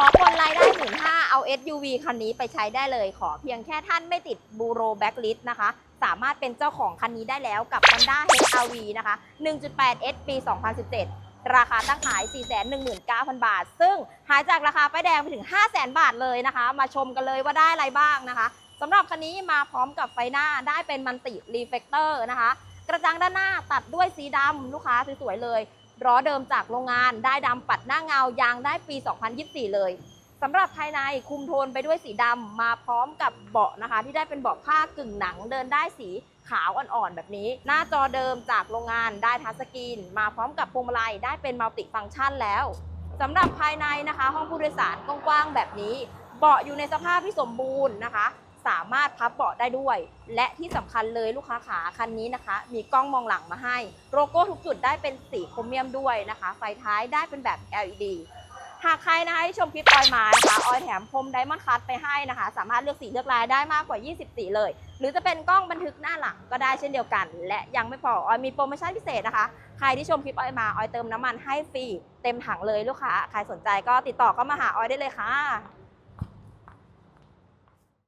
ขอคนรายได้หมื่นห้าเอา SUV คันนี้ไปใช้ได้เลย ขอเพียงแค่ท่านไม่ติดบูโรแบ็กลิสนะคะ สามารถเป็นเจ้าของคันนี้ได้แล้วกับ Honda HR-V นะคะ 1.8 S ปี 2017 ราคาตั้งขาย 419,000 บาท ซึ่งหายจากราคาป้ายแดงไปถึง 500,000 บาทเลยนะคะ มาชมกันเลยว่าได้อะไรบ้างนะคะสำหรับคันนี้มาพร้อมกับไฟหน้าได้เป็นมันติรีเฟกเตอร์นะคะ กระจังด้านหน้าตัดด้วยสีดำลูกค้าสวยๆเลย ล้อเดิมจากโรงงาน ได้ดำปัดหน้าเงายางได้ปี 2024 เลยสำหรับภายในคุมโทนไปด้วยสีดำมาพร้อมกับเบาะนะคะ ที่ได้เป็นเบาะผ้ากึ่งหนังเดินได้สีขาวอ่อนๆ แบบนี้ หน้าจอเดิมจากโรงงานได้ทัชสกรีน มาพร้อมกับพวงมาลัยได้เป็นมัลติฟังก์ชันแล้วสำหรับภายในนะคะ ห้องผู้โดยสารกว้างๆแบบนี้ เบาะอยู่ในสภาพที่สมบูรณ์นะคะ สามารถพับเบาะได้ด้วย และที่สำคัญเลยลูกค้าขาคันนี้นะคะ มีกล้องมองหลังมาให้ โลโก้ทุกจุดได้เป็นสีโครเมียมด้วยนะคะ ไฟท้ายได้เป็นแบบ LED หากใครนะคะที่ชมคลิปออยมานะคะออยแถมพรมไดมอนด์คัตไปให้นะคะ สามารถเลือกสีเลือกลายได้มากกว่า 20 สีเลย หรือจะเป็นกล้องบันทึกหน้าหลังก็ได้เช่นเดียวกัน และยังไม่พอออยมีโปรโมชั่นพิเศษนะคะ ใครที่ชมคลิปออยมาออยเติมน้ำมันให้ฟรีเต็มถังเลยลูกค้าใครสนใจก็ติดต่อเข้ามาหาออยได้เลยค่ะ